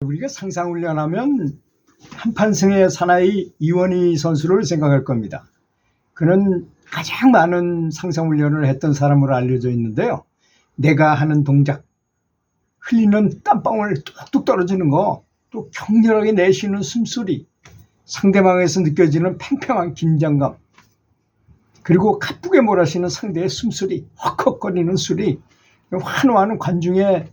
우리가 상상훈련하면 한판승의 사나이 이원희 선수를 생각할 겁니다. 그는 가장 많은 상상훈련을 했던 사람으로 알려져 있는데요. 내가 하는 동작, 흘리는 땀방울 뚝뚝 떨어지는 거, 또 격렬하게 내쉬는 숨소리, 상대방에서 느껴지는 팽팽한 긴장감, 그리고 가쁘게 몰아쉬는 상대의 숨소리, 헉헉거리는 소리, 환호하는 관중의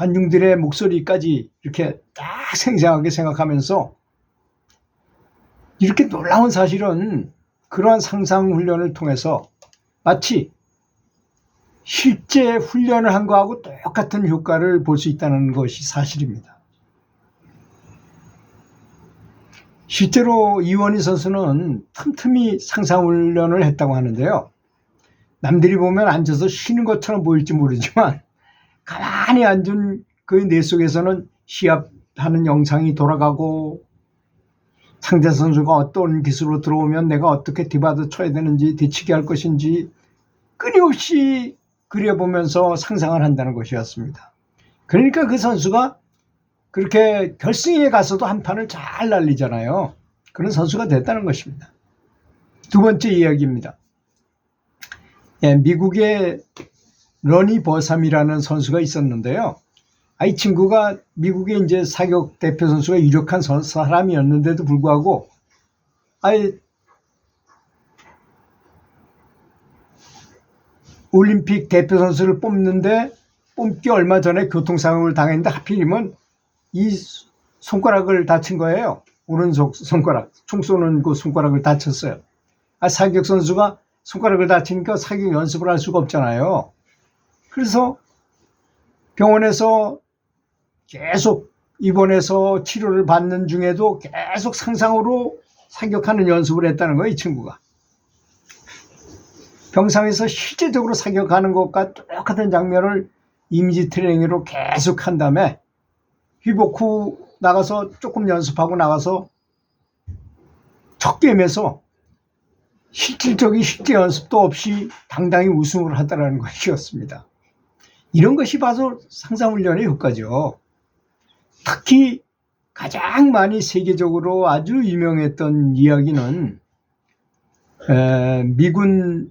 관중들의 목소리까지 이렇게 딱 생생하게 생각하면서 이렇게 놀라운 사실은 그러한 상상 훈련을 통해서 마치 실제 훈련을 한 거하고 똑같은 효과를 볼 수 있다는 것이 사실입니다. 실제로 이원희 선수는 틈틈이 상상 훈련을 했다고 하는데요. 남들이 보면 앉아서 쉬는 것처럼 보일지 모르지만 가만히 앉은 그뇌 속에서는 시합하는 영상이 돌아가고 상대 선수가 어떤 기술로 들어오면 내가 어떻게 디바드 쳐야 되는지 대치기 할 것인지 끊임없이 그려보면서 상상을 한다는 것이었습니다. 그러니까 그 선수가 그렇게 결승에 가서도 한 판을 잘 날리잖아요. 그런 선수가 됐다는 것입니다. 두 번째 이야기입니다. 예, 미국의 러니 버삼이라는 선수가 있었는데요. 아, 이 친구가 미국의 이제 사격 대표 선수가 유력한 선- 사람이었는데도 불구하고, 아예 올림픽 대표 선수를 뽑는데 뽑기 얼마 전에 교통사고를 당했는데 하필이면 이 손가락을 다친 거예요. 오른손 손가락, 총 쏘는 그 손가락을 다쳤어요. 아, 사격 선수가 손가락을 다치니까 사격 연습을 할 수가 없잖아요. 그래서 병원에서 계속 입원해서 치료를 받는 중에도 계속 상상으로 사격하는 연습을 했다는 거예요, 이 친구가. 병상에서 실제적으로 사격하는 것과 똑같은 장면을 이미지 트레이닝으로 계속 한 다음에 회복 후 나가서 조금 연습하고 나가서 첫 게임에서 실질적인 실제 연습도 없이 당당히 우승을 하다라는 것이었습니다. 이런 것이 바로 상상훈련의 효과죠. 특히 가장 많이 세계적으로 아주 유명했던 이야기는 에, 미군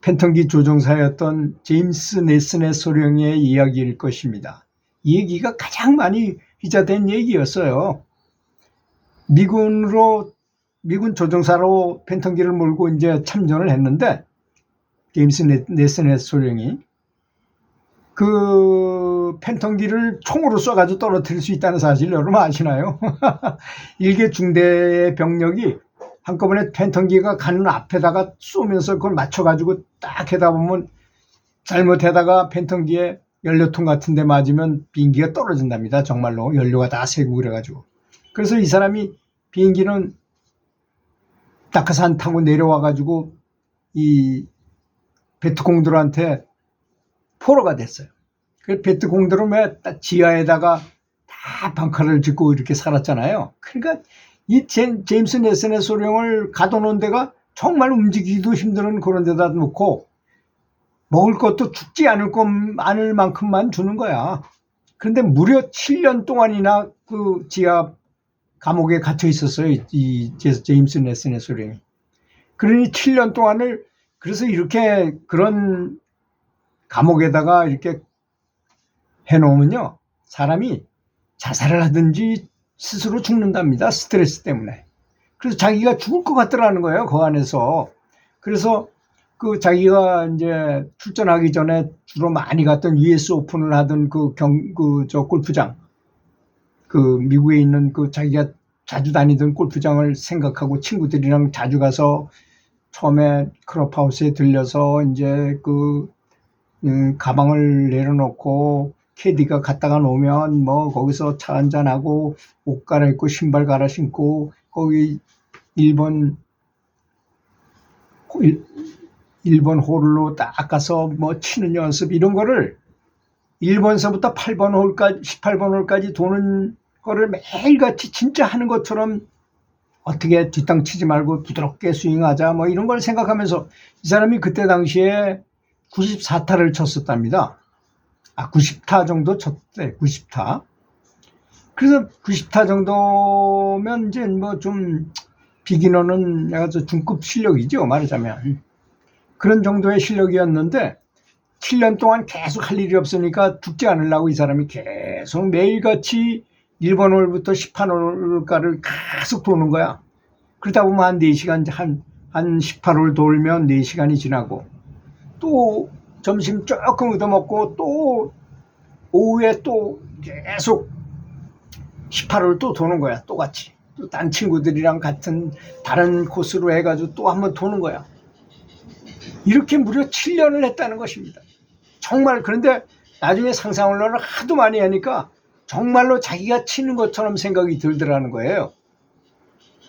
팬턴기 조종사였던 제임스 네슨의 소령의 이야기일 것입니다. 이 얘기가 가장 많이 휘자된 얘기였어요. 미군으로 미군 조종사로 팬턴기를 몰고 이제 참전을 했는데 제임스 네- 네슨의 소령이 그 팬턴기를 총으로 쏴가지고 떨어뜨릴 수 있다는 사실 여러분 아시나요? 일개 중대의 병력이 한꺼번에 팬턴기가 가는 앞에다가 쏘면서 그걸 맞춰가지고 딱 해다 보면 잘못해다가 팬턴기에 연료통 같은 데 맞으면 비행기가 떨어진답니다. 정말로 연료가 다 새고 그래가지고. 그래서 이 사람이 비행기는 낙하산 타고 내려와가지고 이 베트공들한테 포로가 됐어요. 그 베트 공들은 왜딱 지하에다가 다 방카를 짓고 이렇게 살았잖아요. 그러니까 이 제, 제임스 네슨의 소령을 가둬놓은 데가 정말 움직이기도 힘든 그런 데다 놓고 먹을 것도 죽지 않을 것, 않을 만큼만 주는 거야. 그런데 무려 7년 동안이나 그 지하 감옥에 갇혀 있었어요. 이- 제임스 네슨의 소령이. 그러니 7년 동안을 그래서 이렇게 그런 감옥에다가 이렇게 해놓으면요. 사람이 자살을 하든지 스스로 죽는답니다. 스트레스 때문에. 그래서 자기가 죽을 것 같더라는 거예요. 그 안에서. 그래서 그 자기가 이제 출전하기 전에 주로 많이 갔던 US 오픈을 하던 그 경, 그 저 골프장. 그 미국에 있는 그 자기가 자주 다니던 골프장을 생각하고 친구들이랑 자주 가서 처음에 클럽하우스에 들려서 이제 그 음, 가방을 내려놓고 캐디가 갔다가 놓으면 뭐 거기서 차 한잔하고 옷 갈아입고 신발 갈아 신고 거기 1번 1번 홀로 딱 가서 뭐 치는 연습 이런 거를 1번서부터 8번 홀까지 18번 홀까지 도는 거를 매일같이 진짜 하는 것처럼 어떻게 뒷땅 치지 말고 부드럽게 스윙하자 뭐 이런 걸 생각하면서 이 사람이 그때 당시에 94타를 쳤었답니다. 아, 90타 정도 쳤대, 90타. 그래서 90타 정도면 이제 뭐 좀 비기너는 내가 저 중급 실력이죠 말하자면 그런 정도의 실력이었는데 7년 동안 계속 할 일이 없으니까 죽지 않으려고 이 사람이 계속 매일같이 1번 홀부터 18홀까를 계속 도는 거야. 그러다 보면 한 4시간, 한, 한 18홀 돌면 4시간이 지나고 또 점심 조금 얻어먹고 또 오후에 또 계속 18홀 또 도는 거야. 똑같이. 또 딴 친구들이랑 같은 다른 코스로 해가지고 또 한번 도는 거야. 이렇게 무려 7년을 했다는 것입니다. 정말 그런데 나중에 상상훈련을 하도 많이 하니까 정말로 자기가 치는 것처럼 생각이 들더라는 거예요.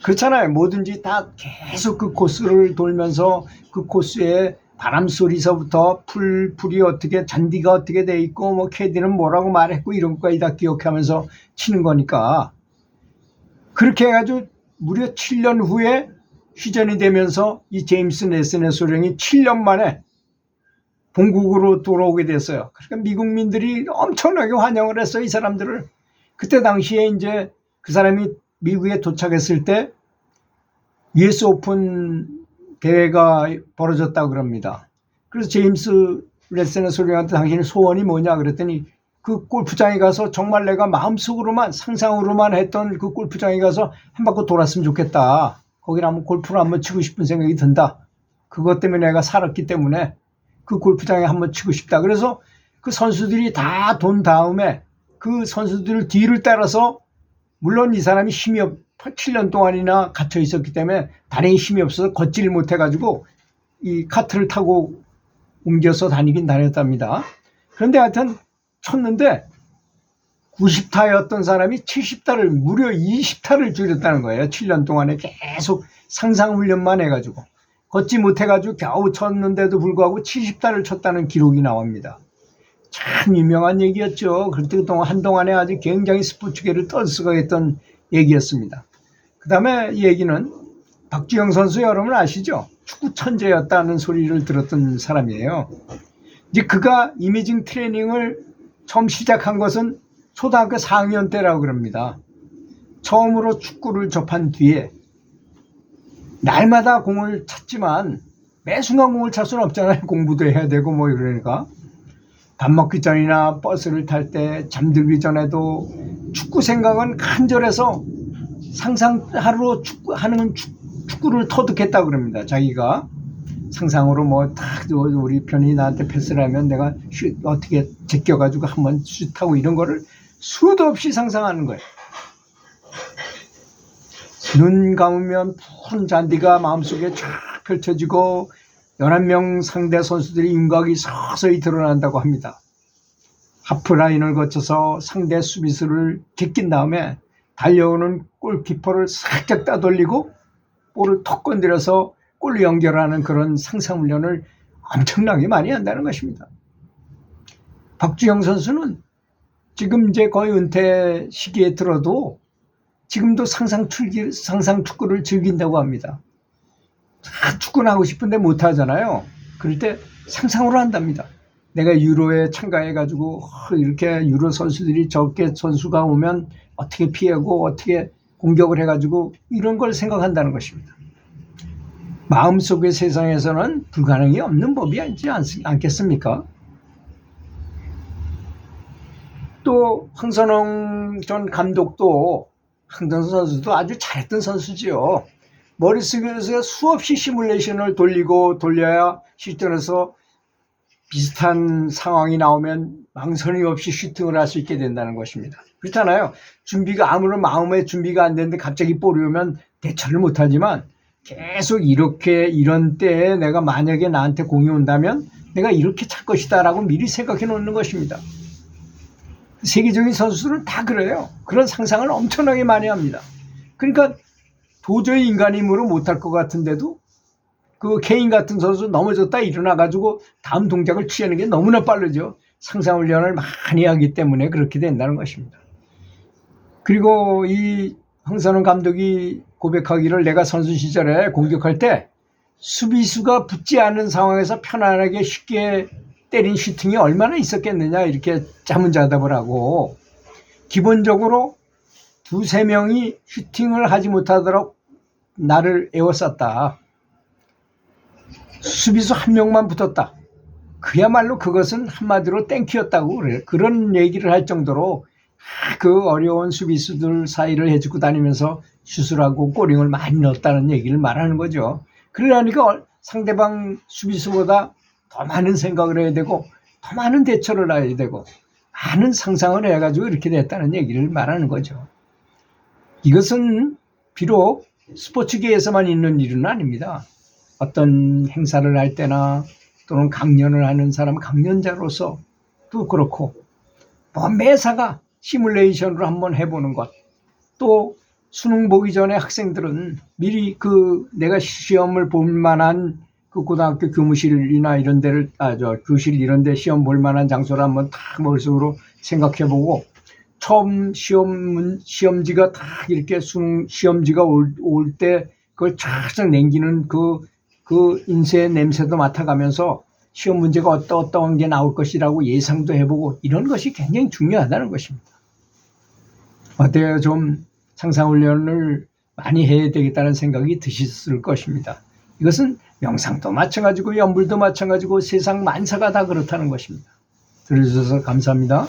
그렇잖아요. 뭐든지 다 계속 그 코스를 돌면서 그 코스에 바람 소리서부터 풀, 풀이 어떻게, 잔디가 어떻게 돼 있고, 뭐, 캐디는 뭐라고 말했고, 이런 것까지 다 기억하면서 치는 거니까. 그렇게 해가지고 무려 7년 후에 휴전이 되면서 이 제임스 네스네 소령이 7년 만에 본국으로 돌아오게 됐어요. 그러니까 미국민들이 엄청나게 환영을 했어요, 이 사람들을. 그때 당시에 이제 그 사람이 미국에 도착했을 때 US 오픈 대회가 벌어졌다고 그럽니다. 그래서 제임스 레슨의 소령한테 당신의 소원이 뭐냐 그랬더니 그 골프장에 가서 정말 내가 마음속으로만 상상으로만 했던 그 골프장에 가서 한 바퀴 돌았으면 좋겠다. 거기를 한번 골프를 한번 치고 싶은 생각이 든다. 그것 때문에 내가 살았기 때문에 그 골프장에 한번 치고 싶다. 그래서 그 선수들이 다 돈 다음에 그 선수들 뒤를 따라서 물론 이 사람이 힘이 없, 7년 동안이나 갇혀 있었기 때문에 다행히 힘이 없어서 걷지를 못해가지고 이 카트를 타고 옮겨서 다니긴 다녔답니다. 그런데 하여튼 쳤는데 90타였던 사람이 70타를 무려 20타를 줄였다는 거예요. 7년 동안에 계속 상상 훈련만 해가지고 걷지 못해가지고 겨우 쳤는데도 불구하고 70타를 쳤다는 기록이 나옵니다. 참 유명한 얘기였죠. 그동안 한동안에 아주 굉장히 스포츠계를 떠들썩했던 얘기였습니다. 그 다음에 얘기는 박주영 선수 여러분 아시죠? 축구 천재였다는 소리를 들었던 사람이에요. 이제 그가 이미징 트레이닝을 처음 시작한 것은 초등학교 4학년 때라고 그럽니다. 처음으로 축구를 접한 뒤에 날마다 공을 찼지만 매 순간 공을 찰 수는 없잖아요. 공부도 해야 되고 뭐 이러니까. 밥 먹기 전이나 버스를 탈 때 잠들기 전에도 축구 생각은 간절해서 상상 하루로 축구 하는 축 구를 터득했다고 그럽니다. 자기가 상상으로 뭐 딱 우리 편이 나한테 패스를 하면 내가 슛 어떻게 제껴가지고 한번 슛하고 이런 거를 수도 없이 상상하는 거예요. 눈 감으면 푸른 잔디가 마음속에 쫙 펼쳐지고 11명 상대 선수들이 윤곽이 서서히 드러난다고 합니다. 하프라인을 거쳐서 상대 수비수를 제낀 다음에 달려오는 골키퍼를 살짝 따돌리고 볼을 턱 건드려서 골로 연결하는 그런 상상 훈련을 엄청나게 많이 한다는 것입니다. 박주영 선수는 지금 이제 거의 은퇴 시기에 들어도 지금도 상상 출기, 상상 축구를 즐긴다고 합니다. 다 축구는 하고 싶은데 못 하잖아요. 그럴 때 상상으로 한답니다. 내가 유로에 참가해가지고 이렇게 유로 선수들이 적게 선수가 오면 어떻게 피하고 어떻게 공격을 해가지고 이런 걸 생각한다는 것입니다. 마음속의 세상에서는 불가능이 없는 법이 아니지 않겠습니까? 또 황선홍 전 감독도 황선홍 선수도 아주 잘했던 선수지요. 머릿속에서 수없이 시뮬레이션을 돌리고 돌려야 실전에서 비슷한 상황이 나오면 망설임 없이 슈팅을 할 수 있게 된다는 것입니다. 그렇잖아요. 준비가 아무런 마음의 준비가 안 되는데 갑자기 볼이 오면 대처를 못하지만 계속 이렇게 이런 때에 내가 만약에 나한테 공이 온다면 내가 이렇게 찰 것이다라고 미리 생각해 놓는 것입니다. 세계적인 선수들은 다 그래요. 그런 상상을 엄청나게 많이 합니다. 그러니까 도저히 인간 힘으로 못할 것 같은데도 그 케인 같은 선수 넘어졌다 일어나 가지고 다음 동작을 취하는 게 너무나 빠르죠. 상상 훈련을 많이 하기 때문에 그렇게 된다는 것입니다. 그리고 이 황선홍 감독이 고백하기를 내가 선수 시절에 공격할 때 수비수가 붙지 않은 상황에서 편안하게 쉽게 때린 슈팅이 얼마나 있었겠느냐 이렇게 자문자답을 하고 기본적으로 두세 명이 슈팅을 하지 못하도록 나를 에워쌌다. 수비수 한 명만 붙었다. 그야말로 그것은 한마디로 땡큐였다고 그래. 그런 얘기를 할 정도로 아, 그 어려운 수비수들 사이를 해주고 다니면서 슛을 하고 꼬링을 많이 넣었다는 얘기를 말하는 거죠. 그러니까 상대방 수비수보다 더 많은 생각을 해야 되고 더 많은 대처를 해야 되고 많은 상상을 해가지고 이렇게 됐다는 얘기를 말하는 거죠. 이것은 비록 스포츠계에서만 있는 일은 아닙니다. 어떤 행사를 할 때나 또는 강연을 하는 사람 강연자로서 또 그렇고 뭐 매사가 시뮬레이션으로 한번 해보는 것. 또 수능 보기 전에 학생들은 미리 그 내가 시험을 볼 만한 그 고등학교 교무실이나 이런 데를 아 저 교실 이런 데 시험 볼 만한 장소를 한번 딱 머릿속으로 생각해 보고 처음 시험 시험지가 딱 이렇게 수능 시험지가 올 때 그걸 쫙쫙 남기는 그, 그 인쇄 냄새도 맡아가면서 시험 문제가 어떠, 어떠한 게 나올 것이라고 예상도 해보고 이런 것이 굉장히 중요하다는 것입니다. 어때요? 좀 상상 훈련을 많이 해야 되겠다는 생각이 드셨을 것입니다. 이것은 명상도 마찬가지고 연불도 마찬가지고 세상 만사가 다 그렇다는 것입니다. 들어주셔서 감사합니다.